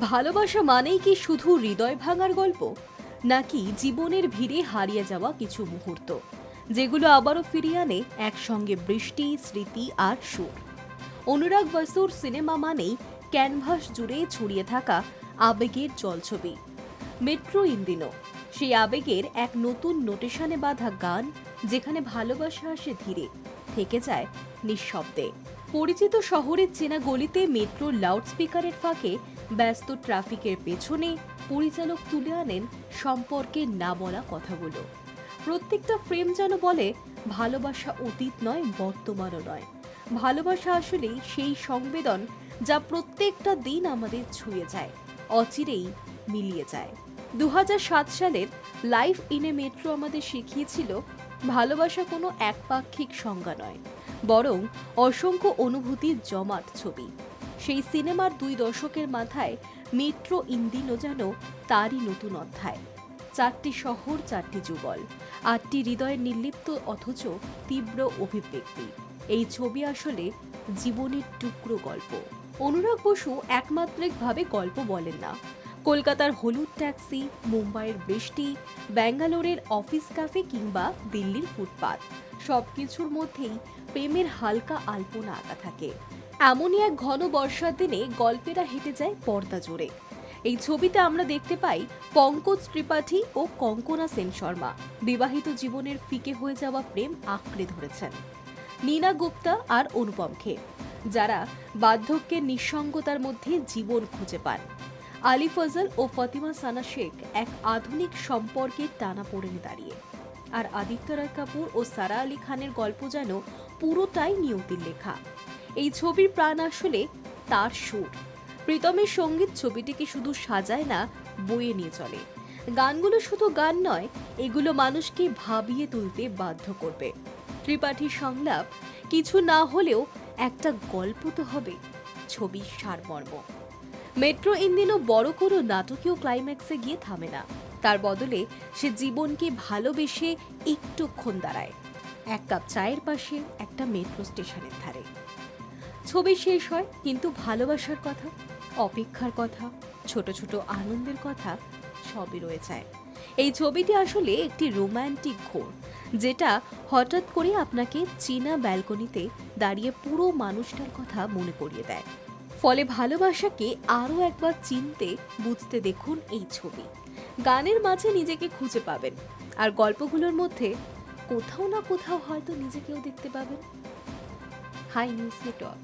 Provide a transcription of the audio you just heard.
ভালোবাসা মানেই কি শুধু হৃদয় ভাঙার গল্প? নাকি জীবনের ভিড়ে হারিয়ে যাওয়া কিছু মুহূর্ত, যেগুলো আবারও ফিরিয়ে আনে একসঙ্গে বৃষ্টি, স্মৃতি আর সুর? অনুরাগ বসুর সিনেমা মানেই ক্যানভাস জুড়ে ছড়িয়ে থাকা আবেগের জলছবি। মেট্রো ইন্দিনো, সেই আবেগের এক নতুন নোটেশনে বাঁধা গান, যেখানে ভালোবাসা আসে ধীরে, থেকে যায় নিঃশব্দে। পরিচিত শহরের চেনা গলিতে মেট্রোর লাউডস্পিকারের ফাঁকে ব্যস্ত ট্রাফিকের পেছনে পরিচালক তুলে আনেন সম্পর্কে না বলা কথাগুলো। প্রত্যেকটা ফ্রেম যেন বলে, ভালোবাসা অতীত নয়, বর্তমানও নয়। ভালোবাসা আসলেই সেই সংবেদন যা প্রত্যেকটা দিন আমাদের ছুঁয়ে যায়, অচিরেই মিলিয়ে যায়। দু হাজার সাত সালের লাইফ ইন এ মেট্রো আমাদের শিখিয়েছিল, ভালোবাসা কোনো একপাক্ষিক সংজ্ঞা নয়, বরং অসংখ্য অনুভূতির জমাট ছবি। সেই সিনেমার দুই দশকের মাথায় মেট্রো ইন্দিনও যেন তারই নতুন অধ্যায়। চারটি শহর, চারটি যুগল, আটটি হৃদয়ের নির্লিপ্ত অথচ তীব্র অভিব্যক্তি। এই ছবি আসলে জীবনের টুকরো গল্প। অনুরাগ বসু একমাত্রিকভাবে গল্প বলেন না। কলকাতার হলুদ ট্যাক্সি, মুম্বাইয়ের বৃষ্টি, ব্যাঙ্গালোরের অফিস ক্যাফে কিংবা দিল্লির ফুটপাত, সবকিছুর মধ্যেই প্রেমের হালকা আলপনা আঁকা থাকে। এমনই এক ঘন বর্ষার দিনে গল্পেরা হেঁটে যায় পর্দা জুড়ে। এই ছবিতে আমরা দেখতে পাই পঙ্কজ ত্রিপাঠী ও কঙ্কনা সেন শর্মা। বিবাহিত জীবনের ফিকে হয়ে যাওয়া প্রেম আঁকড়ে ধরেছেন। নীনা গুপ্তা আর অনুপম যারা বার্ধক্যের নিঃসঙ্গতার মধ্যে জীবন খুঁজে পান। আলী ফজল ও ফতিমা সানা শেখ এক আধুনিক সম্পর্কের টানা পড়ে দাঁড়িয়ে। আর আদিত্য রায় কাপুর ও সারা আলী খানের গল্প যেন পুরোটাই নিয়তির লেখা। এই ছবির প্রাণ আসলে তার সুর। প্রীতমের সংগীত ছবিটিকে শুধু সাজায় না বয়ে নিয়ে চলে। গানগুলো শুধু গান নয়, এগুলো মানুষকে ভাবিয়ে তুলতে বাধ্য করবে। ত্রিপাঠীর সংলাপ, কিছু না হলেও একটা গল্প তো হবে, ছবির সারমর্ম। মেট্রো ইন্দিনও বড় কোনো নাটকীয় ক্লাইম্যাক্সে গিয়ে থামে না। তার বদলে সে জীবনকে ভালোবেসে একটুক্ষণ দাঁড়ায়। এক কাপ চায়ের পাশে একটা মেট্রো স্টেশনের ধারে। ছবি শেষ হয়, কিন্তু ভালোবাসার কথা, অপেক্ষার কথা, ছোট ছোট আনন্দের কথা সবই রয়ে যায়। এই ছবিটি আসলে একটি রোমান্টিক ঘোর, যেটা হঠাৎ করে আপনাকে চীনা ব্যালকনিতে দাঁড়িয়ে পুরো মানুষটার কথা মনে করিয়ে দেয়। ফলে ভালোবাসাকে আরও একবার চিনতে, বুঝতে দেখুন এই ছবি। গানের মাঝে নিজেকে খুঁজে পাবেন, আর গল্পগুলোর মধ্যে কোথাও না কোথাও হয়তো নিজেকেও দেখতে পাবেন। High News Network.